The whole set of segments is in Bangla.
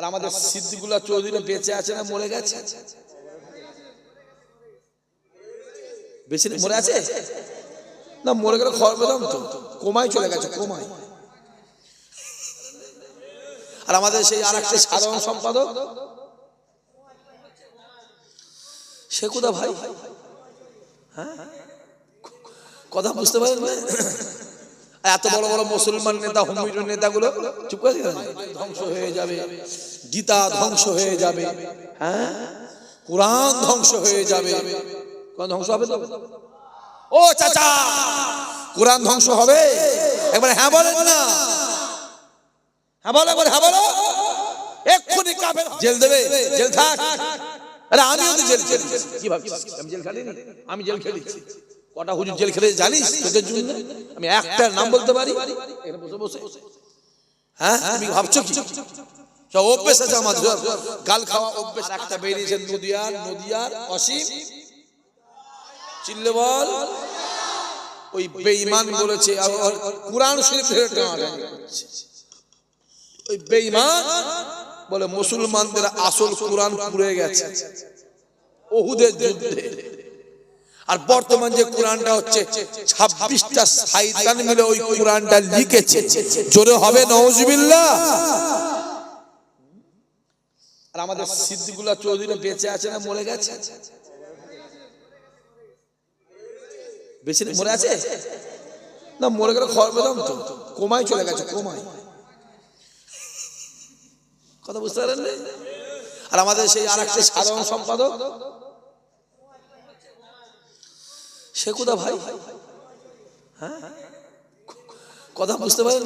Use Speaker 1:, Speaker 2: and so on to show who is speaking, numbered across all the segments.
Speaker 1: আর আমাদের সিদ্দিকুল্লাহ চৌধুরী বেঁচে আছে না মরে গেছে? বেশি মরে আছে? না মরে গেলে খবর পেলাম তো। কোমায় চলে গেছে কোমায়। আর আমাদের সেই আর একটা সাধারণ সম্পাদক? সে কোথা ভাই? হ্যাঁ? কথা বুঝতে পারেন এত বড় বড় মুসলমান নেতা হুমির নেতাগুলো চুপ করে। ধ্বংস হয়ে যাবে। গীতা ধ্বংস হয়ে যাবে। হ্যাঁ? কোরআন ধ্বংস হয়ে যাবে। কোরআন ধ্বংস হবে তো? ও চাচা, কোরআন ধ্বংস হবে। একবার হ্যাঁ বলেন না। হ্যাঁ বলো একবার হ্যাঁ বলো। এক্ষুনি কাফের জেল দেবে, জেল থাক। আরে আমিও তো জেল খেলি। কি ভাবছিস? আমি জেল খেলিনি? আমি জেল খেলেছি। কটা হুজুর জেল খেলে জানিস তোদের জন্য? আমি একটা নাম বলতে পারি? বসে হ্যাঁ? তুমি ভাবছ সব অভ্যেস আছে আমাদের গাল খাওয়া অভ্যেস। একটা বেরিয়েছে নদিয়ার নদিয়ার অসীম। চিল্লে ওই বেঈমান বলেছে কোরআন শরীফ ধরে ওই বেঈমান বলে, মুসলমানদের আসল কোরআন পুড়ে গেছে। ওহুদের যুদ্ধে। আর বর্তমান যে কোরআনটা হচ্ছে ছাব্বিশটা সাইতান মিলে ওই কোরআনটা লিখেছে। জোরে হবে নওজবিল্লাহ আর আমাদের সিদ্দিকুল্লাহ চৌধুরী বেঁচে আছে না মরে গেছে? নেই, মরে আছে? না মরে গেলে খবর পেলাম তো। কোমায় চলে গেছে কোমায়। কথা বুঝতে পারেন আর আমাদের সেই আর একটা সাধারণ সম্পাদক সে কোথা ভাই? হ্যাঁ? কথা বুঝতে পারেন?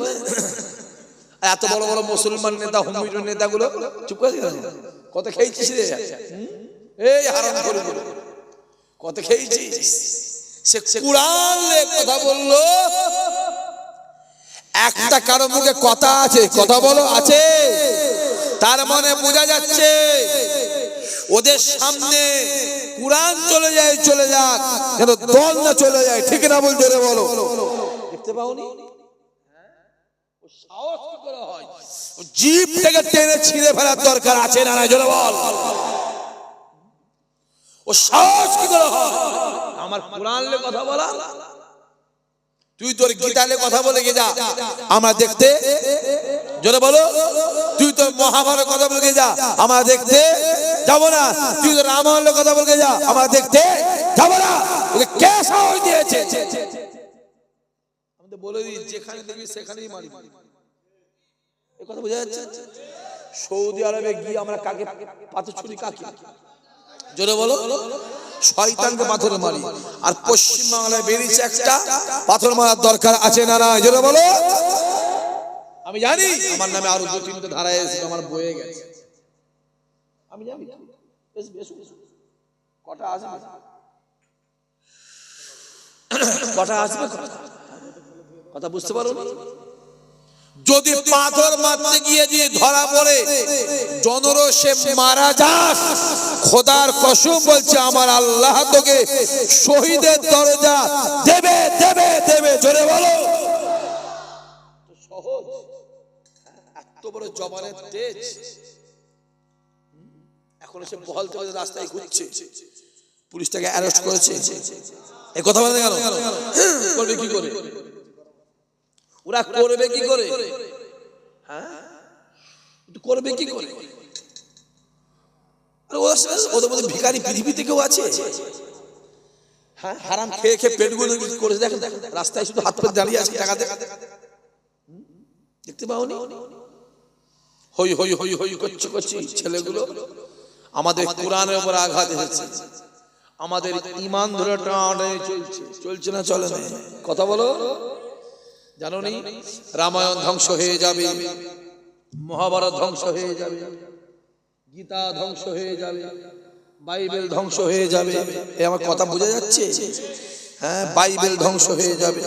Speaker 1: এত বড় বড় মুসলমান নেতা হুমির নেতাগুলো, চুপ করে। কত খেয়েছিস রে? এই হারাম করে কত খেয়েছিস? সে কুরআন কথা বলল। একটা কারও মুখে কথা আছে, কথা বলো, আছে। তার মানে বোঝা যাচ্ছে, ওদের সামনে কুরআন চলে যায় চলে যাক। যেন দল না চলে যায় ঠিক না বল জোরে বলো। দেখতে পাওনি? ও সাহস কি করে ও জিভ থেকে টেনে ছিঁড়ে ফেলার দরকার আছে না না জোরে বল। ও সাহস কি করে হয়? আমার কোরআন লে কথা বলা? তুই তোর গীতালে কথা বলে গে যা। আমরা দেখতে জোরে বলো। তুই তোর মহাভারত কথা বলে গে যা। আমরা দেখতে যাব না। তুই কথা বলে গে যা। আমরা দেখতে যাব না। ওকে কে সাহস দিয়েছে? আমাদের বলে দিই যেখানে দেখবি সেখানেই মারি এই কথা বোঝা যাচ্ছে? সৌদি আরবে গিয়ে আমরা কাকে পাথর ছুরি কাকে? জোরে বলো। শয়তানকে পাথরে মারি। আর পশ্চিম বাংলায় বেরিয়েছে একটা। পাথর মারার দরকার আছে না না জোরে বলো। আমি জানি আমার নামে আরও দু তিনটে ধারায় এসে আমার বয়ে গেছে। আমি জানি বেশ বেশ। কটা আসবে? কটা আসবে? কথা বুঝতে পারো যদি পাথর মারতে গিয়ে দিয়ে ধরা পড়ে জনর জনরসে মারা যাস। খোদার কসম বলছে আমার আল্লাহ তোকে শহীদের দরজা দেবে দেবে দেবে। জোরে বলো। সহজ। এত বড় জবানের তেজ। সে বহল থেকে রাস্তায় ঘুরছে। পুলিশ তাকে অ্যারেস্ট করেছে। এই কথা বলে কেন করবে কি করে? ওরা করবে কি করে? হ্যাঁ? করবে কি করে? ওদের মধ্যে ভিখারি পৃথিবীতে কেউ আছে? হ্যাঁ? হারাম খেয়ে খেয়ে পেটগুলো করে দেখেন দেখেন, রাস্তায় শুধু হাত পা দাঁড়িয়ে আছে। টাকা দেখা। দেখতে পাওনি? করছে করছি ছেলেগুলো। আমাদের কোরআনের উপর আঘাত এসেছে আমাদের ইমান ধরে চলছে। চলছে না, চলে না? কথা বলো। জানো নি রামায়ণ ধ্বংস হয়ে যাবে। মহাভারত ধ্বংস হয়ে যাবে। গীতা ধ্বংস হয়ে যাবে। বাইবেল ধ্বংস হয়ে যাবে। এ আমার কথা বোঝা যাচ্ছে? হ্যাঁ বাইবেল ধ্বংস হয়ে যাবে।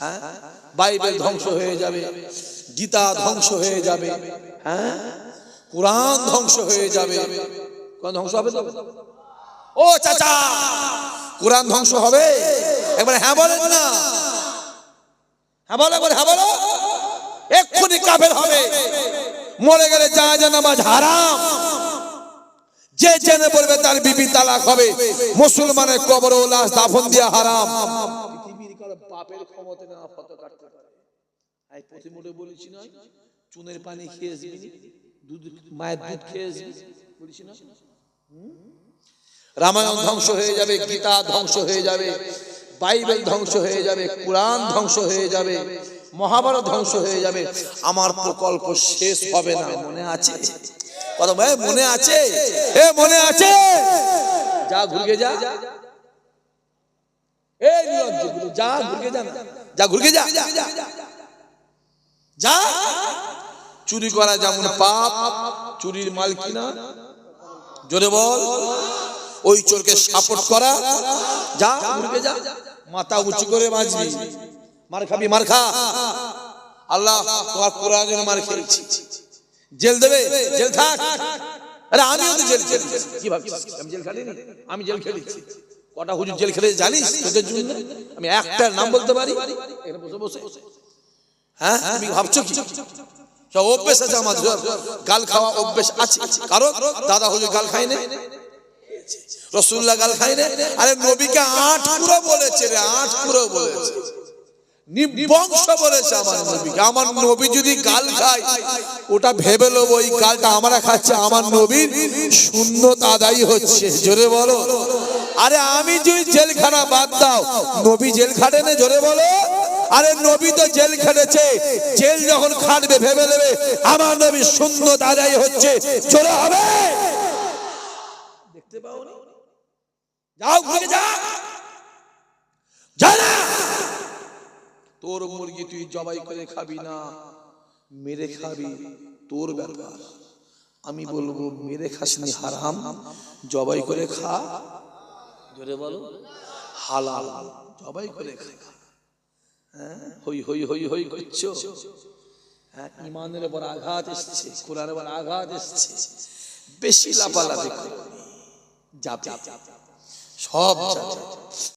Speaker 1: হ্যাঁ? বাইবেল ধ্বংস হয়ে যাবে, গীতা ধ্বংস হয়ে যাবে হ্যাঁ? কোরআন ধ্বংস হয়ে যাবে। কোরআন ধ্বংস হবে ও চাচা, কোরআন ধ্বংস হবে? একবার হ্যাঁ বলেন না। হ্যাঁ বলো বলে হ্যাঁ বলো। এক্ষুনি কাফের হবে। মরে গেলে যা নামাজ হারাম। যে জেনে পড়বে তার বিবি তালাক হবে। মুসলমানের কবর ও লাশ দাফন দিয়া হারাম। কারও বাপের ক্ষমতা না ফটো কাটতে পারে। বলেছি চুনের পানি খেয়ে আসবি দুধ মায়ের দুধ খেয়ে আসবি বলেছি না। রামায়ণ ধ্বংস হয়ে যাবে গীতা ধ্বংস হয়ে যাবে বাইবেল ধ্বংস হয়ে যাবে কোরআন ধ্বংস হয়ে যাবে মহাভারত ধ্বংস হয়ে যাবে আমার প্রকল্প শেষ হবে না মনে আছে? কত ভাই মনে আছে? এ মনে আছে? যা ঘুরগে যা। চুরি করা যেমন পাপ, চুরির মাল কিনা, জোরে বল। ওই চোরকে সাপোর্ট করা। যা ঘুরগে যা। মাথা উঁচু করে বাঁচবি। মার খাবি, মার খা। আল্লাহ মার খেয়েছি। জেল দেবে, জেল থাক। আমি জেল খেলিনি? আমি জেল খেলেছি। কটা হুজুর জেল খেলে জানিস? তোদের জন্য। আমি একটার নাম বলতে পারি? বসে হ্যাঁ? তুমি ভাবছ কি? সব অভ্যেস আছে আমাদের গাল খাওয়া অভ্যেস আছে। কারণ দাদা হুজুর গাল খায় না রসুল্লাহ গাল খায় না আরে নবীকে আট পুরো বলেছে রে, আট পুরো বলেছে। নিবংশ বলেছে আমার নবীকে। আমার নবী যদি গাল খায়, ওটা ভেবে লোব ওই গালটা আমরা খাচ্ছে। আমার নবীর শূন্য আদায় হচ্ছে। জোরে বলো। আরে আমি যদি জেলখানা বাদ দাও, নবী জেল খাটে না জোরে বলো? আরে নবী তো জেল খেটেছে, জেল যখন খাটবে, ভেবে নেবে, আমার নবী শূন্যতা আদায় হচ্ছে। চলে হবে? দেখতে পাও যাও, ঘুরে যা। তোর মুরগি তুই জবাই করে খাবি না, মেরে খাবি, তোর ব্যাপার। আমি বলব, মেরে খাসনি হারাম, জবাই করে খা। জোরে বলো। হালাল। জবাই করে হ্যাঁ? হই হই হই হই করছ? হ্যাঁ ইমানের উপর আঘাত এসছে, কোরআনের উপর আঘাত এসছে। বেশি লাফালাফি করো। যাবে। সব